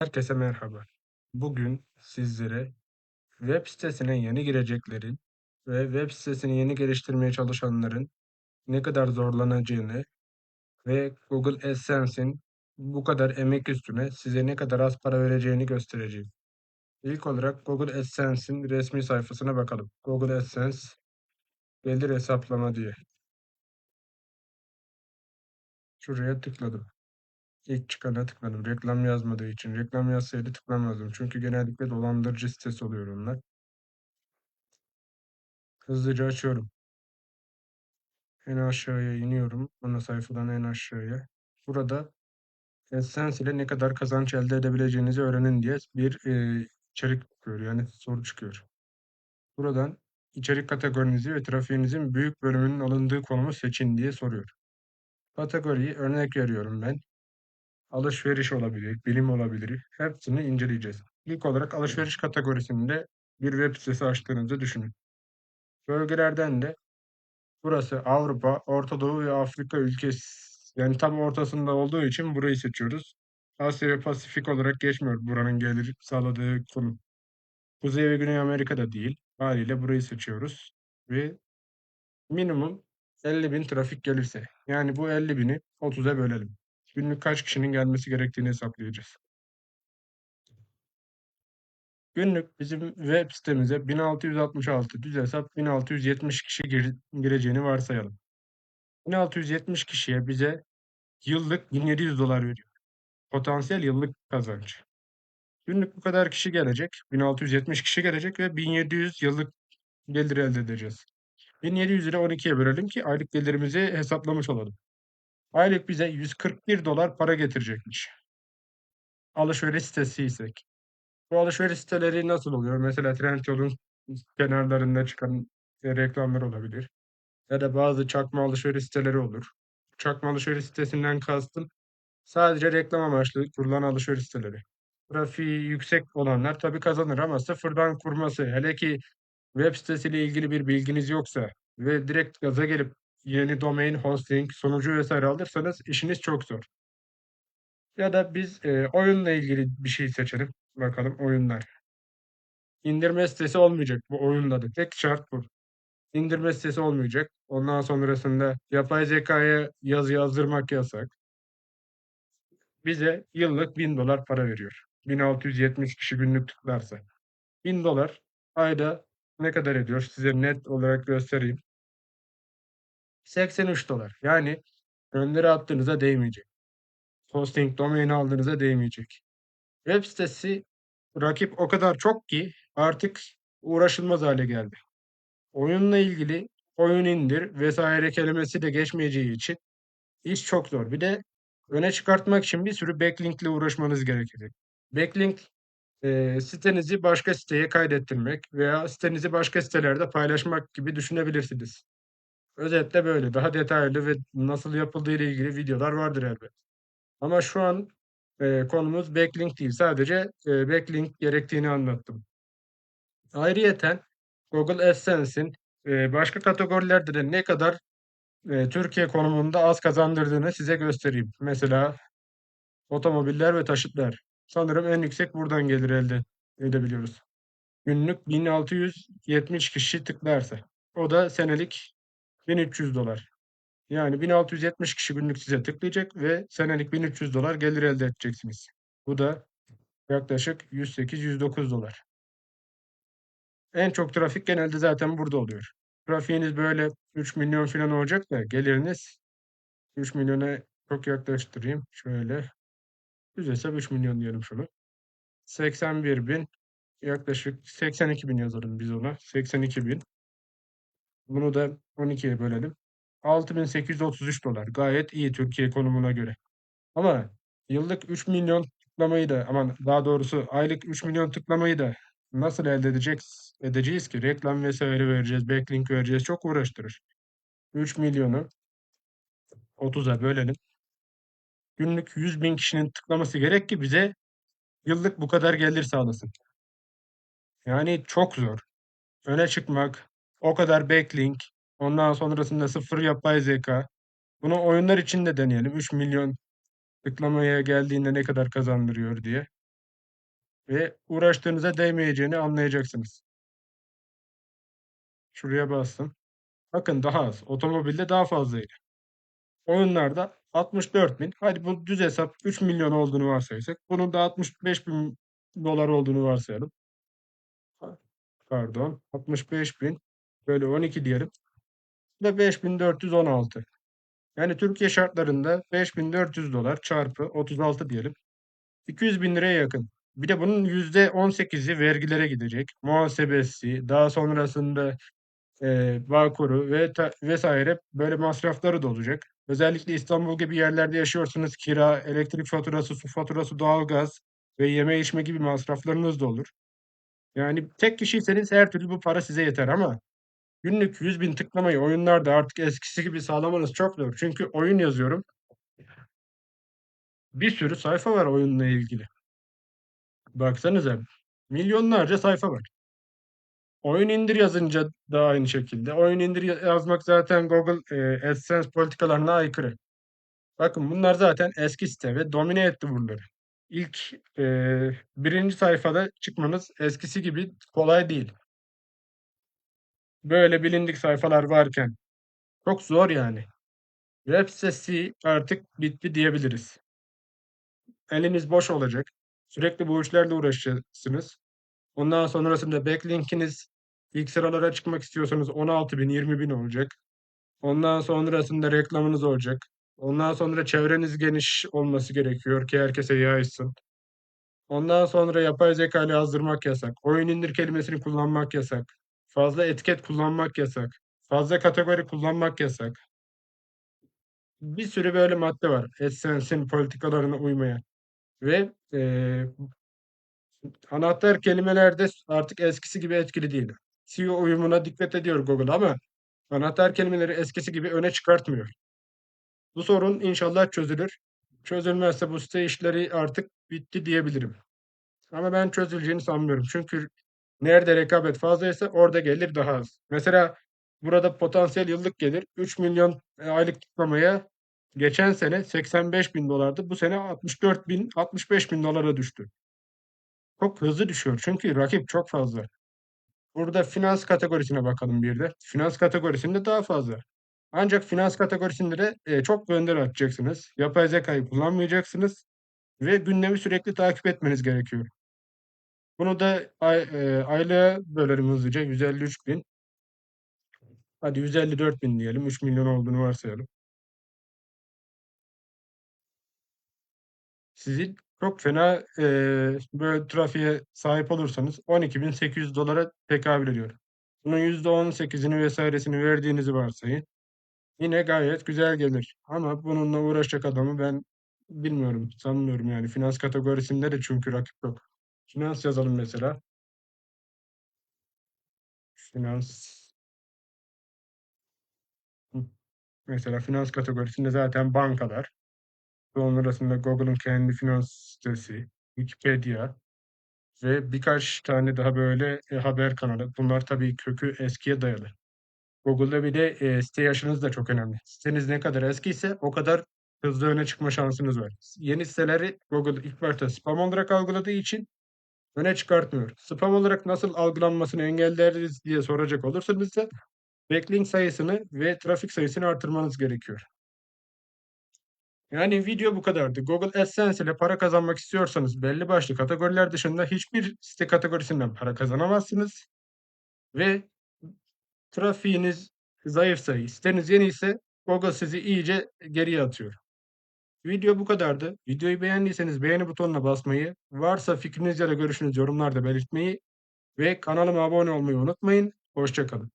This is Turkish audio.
Herkese merhaba. Bugün sizlere web sitesine yeni gireceklerin ve web sitesini yeni geliştirmeye çalışanların ne kadar zorlanacağını ve Google AdSense'in bu kadar emek üstüne size ne kadar az para vereceğini göstereceğim. İlk olarak Google AdSense'in resmi sayfasına bakalım. Google AdSense gelir hesaplama diye. Şuraya tıkladım. İlk çıkana tıkladım. Reklam yazmadığı için. Reklam yazsaydı tıklamazdım. Çünkü genellikle dolandırıcı sitesi oluyor onlar. Hızlıca açıyorum. En aşağıya iniyorum. Ana sayfadan en aşağıya. Burada AdSense ile ne kadar kazanç elde edebileceğinizi öğrenin diye bir e, içerik çıkıyor. Yani soru çıkıyor. Buradan içerik kategorinizi ve trafiğinizin büyük bölümünün alındığı konumu seçin diye soruyor. Kategoriyi örnek veriyorum ben. Alışveriş olabilir, bilim olabilir. Hepsini inceleyeceğiz. İlk olarak alışveriş kategorisinde bir web sitesi açtığınızı düşünün. Bölgelerden de Burası Avrupa, Orta Doğu ve Afrika ülkesi. Yani tam ortasında olduğu için burayı seçiyoruz. Asya ve Pasifik olarak geçmiyor buranın gelir sağladığı konu. Kuzey ve Güney Amerika'da değil. Haliyle burayı seçiyoruz. Ve minimum 50 bin trafik gelirse. Yani bu 50 bini 30'a bölelim. Günlük kaç kişinin gelmesi gerektiğini hesaplayacağız. Günlük bizim web sitemize 1666 düz hesap 1670 kişi gir gireceğini varsayalım. 1670 kişiye bize yıllık 1700 dolar veriyor. Potansiyel yıllık kazanç. Günlük bu kadar kişi gelecek. 1670 kişi gelecek ve 1700 yıllık gelir elde edeceğiz. 1700 ile 12'ye bölelim ki aylık gelirimizi hesaplamış olalım. Aylık bize 141 dolar para getirecekmiş. Alışveriş sitesi isek. Bu alışveriş siteleri nasıl oluyor? Mesela Trendyol'un kenarlarında çıkan reklamlar olabilir. Ya da bazı çakma alışveriş siteleri olur. Çakma alışveriş sitesinden kastım sadece reklam amaçlı kurulan alışveriş siteleri. Trafiği yüksek olanlar tabii kazanır ama sıfırdan kurması, hele ki web sitesiyle ilgili bir bilginiz yoksa ve direkt gaza gelip yeni domain, hosting, sunucu vesaire alırsanız işiniz çok zor. Ya da biz e, oyunla ilgili bir şey seçelim. Bakalım oyunlar. İndirme sitesi olmayacak bu oyunda da. Tek şart bu. İndirme sitesi olmayacak. Ondan sonrasında yapay zekaya yazı yazdırmak yasak. Bize yıllık 1000 dolar para veriyor. 1670 kişi günlük tıklarsa. 1000 dolar ayda ne kadar ediyor? Size net olarak göstereyim. 83 dolar. Yani gönderi attığınıza değmeyecek. Hosting domain aldığınıza değmeyecek. Web sitesi rakip o kadar çok ki artık uğraşılmaz hale geldi. Oyunla ilgili oyun indir vesaire kelimesi de geçmeyeceği için iş çok zor. Bir de öne çıkartmak için bir sürü backlink ile uğraşmanız gerekecek. Backlink e, sitenizi başka siteye kaydettirmek veya sitenizi başka sitelerde paylaşmak gibi düşünebilirsiniz. Özetle böyle. Daha detaylı ve nasıl yapıldığı ile ilgili videolar vardır elbet. Ama şu an e, konumuz backlink değil. Sadece e, backlink gerektiğini anlattım. Ayrıyeten Google AdSense'in e, başka kategorilerde de ne kadar e, Türkiye konumunda az kazandırdığını size göstereyim. Mesela otomobiller ve taşıtlar. Sanırım en yüksek buradan gelir elde edebiliyoruz. Günlük 1670 kişi tıklarsa. O da senelik 1300 dolar. Yani 1670 kişi günlük size tıklayacak ve senelik 1300 dolar gelir elde edeceksiniz. Bu da yaklaşık 108-109 dolar. En çok trafik genelde zaten burada oluyor. Trafiğiniz böyle 3 milyon falan olacak da geliriniz 3 milyona çok yaklaştırayım. Şöyle düz hesap 3 milyon diyelim şunu. 81 bin yaklaşık 82 bin yazalım biz ona. 82 bin. Bunu da 12'ye bölelim. 6833 dolar. Gayet iyi Türkiye konumuna göre. Ama yıllık 3 milyon tıklamayı da aman daha doğrusu aylık 3 milyon tıklamayı da nasıl elde edeceğiz, edeceğiz ki? Reklam vesaire vereceğiz, backlink vereceğiz. Çok uğraştırır. 3 milyonu 30'a bölelim. Günlük 100 bin kişinin tıklaması gerek ki bize yıllık bu kadar gelir sağlasın. Yani çok zor. Öne çıkmak, o kadar backlink, ondan sonrasında sıfır yapay zeka. Bunu oyunlar için de deneyelim. 3 milyon tıklamaya geldiğinde ne kadar kazandırıyor diye. ve uğraştığınıza değmeyeceğini anlayacaksınız. Şuraya bastım. Bakın daha az. Otomobilde daha fazlaydı. Oyunlarda 64.000. Hadi bu düz hesap 3 milyon olduğunu varsayarsak. Bunun da 65.000 dolar olduğunu varsayalım. Pardon. 65.000 bölü 12 diyelim. Ve 5416. Yani Türkiye şartlarında 5400 dolar çarpı 36 diyelim. 200 bin liraya yakın. Bir de bunun %18'i vergilere gidecek. Muhasebesi, daha sonrasında e, Bağkur'u ve ta- vesaire böyle masrafları da olacak. Özellikle İstanbul gibi yerlerde yaşıyorsanız kira, elektrik faturası, su faturası, doğalgaz ve yeme içme gibi masraflarınız da olur. Yani tek kişiyseniz her türlü bu para size yeter ama günlük 100 bin tıklamayı oyunlarda artık eskisi gibi sağlamanız çok zor. Çünkü oyun yazıyorum. Bir sürü sayfa var oyunla ilgili. Baksanıza milyonlarca sayfa var. Oyun indir yazınca da aynı şekilde. Oyun indir ya- yazmak zaten Google e, AdSense politikalarına aykırı. Bakın bunlar zaten eski site ve domine etti buraları. İlk e, birinci sayfada çıkmanız eskisi gibi kolay değil. Böyle bilindik sayfalar varken çok zor yani. Web sitesi artık bitti diyebiliriz. Eliniz boş olacak. Sürekli bu işlerle uğraşacaksınız. Ondan sonrasında backlinkiniz ilk sıralara çıkmak istiyorsanız 16 bin, 20 bin olacak. Ondan sonrasında reklamınız olacak. Ondan sonra çevreniz geniş olması gerekiyor ki herkese yaysın. Ondan sonra yapay zeka ile yazdırmak yasak. Oyun indir kelimesini kullanmak yasak. Fazla etiket kullanmak yasak. Fazla kategori kullanmak yasak. Bir sürü böyle madde var. AdSense'in politikalarına uymayan. Ve eee, anahtar kelimelerde artık eskisi gibi etkili değil. SEO uyumuna dikkat ediyor Google ama anahtar kelimeleri eskisi gibi öne çıkartmıyor. Bu sorun inşallah çözülür. Çözülmezse bu site işleri artık bitti diyebilirim. Ama ben çözüleceğini sanmıyorum. Çünkü nerede rekabet fazlaysa orada gelir daha az. Mesela burada potansiyel yıllık gelir 3 milyon e, aylık tıklamaya geçen sene 85 bin dolardı. Bu sene 64 bin, 65 bin dolara düştü. Çok hızlı düşüyor çünkü rakip çok fazla. Burada finans kategorisine bakalım bir de. Finans kategorisinde daha fazla. Ancak finans kategorisinde de e, çok gönderi atacaksınız. Yapay zekayı kullanmayacaksınız ve gündemi sürekli takip etmeniz gerekiyor. Bunu da ay, e, aylığa bölerim hızlıca 153 bin. Hadi 154 bin diyelim. 3 milyon olduğunu varsayalım. Sizin çok fena e, böyle trafiğe sahip olursanız 12.800 dolara tekabül ediyor. Bunun %18'ini vesairesini verdiğinizi varsayın. Yine gayet güzel gelir. Ama bununla uğraşacak adamı ben bilmiyorum, sanmıyorum yani. Finans kategorisinde de çünkü rakip yok. Finans yazalım mesela. Finans. Mesela finans kategorisinde zaten bankalar. Sonrasında Google'ın kendi finans sitesi, Wikipedia ve birkaç tane daha böyle e, haber kanalı. Bunlar tabii kökü eskiye dayalı. Google'da bir de e, site yaşınız da çok önemli. Siteniz ne kadar eskiyse o kadar hızlı öne çıkma şansınız var. Yeni siteleri Google ilk başta spam olarak algıladığı için öne çıkartmıyor. Spam olarak nasıl algılanmasını engelleriz diye soracak olursanız ise backlink sayısını ve trafik sayısını artırmanız gerekiyor. Yani video bu kadardı. Google AdSense ile para kazanmak istiyorsanız belli başlı kategoriler dışında hiçbir site kategorisinden para kazanamazsınız. Ve trafiğiniz zayıfsa, siteniz yeni ise Google sizi iyice geriye atıyor. Video bu kadardı. Videoyu beğendiyseniz beğeni butonuna basmayı, varsa fikriniz ya da görüşünüz yorumlarda belirtmeyi ve kanalıma abone olmayı unutmayın. Hoşçakalın.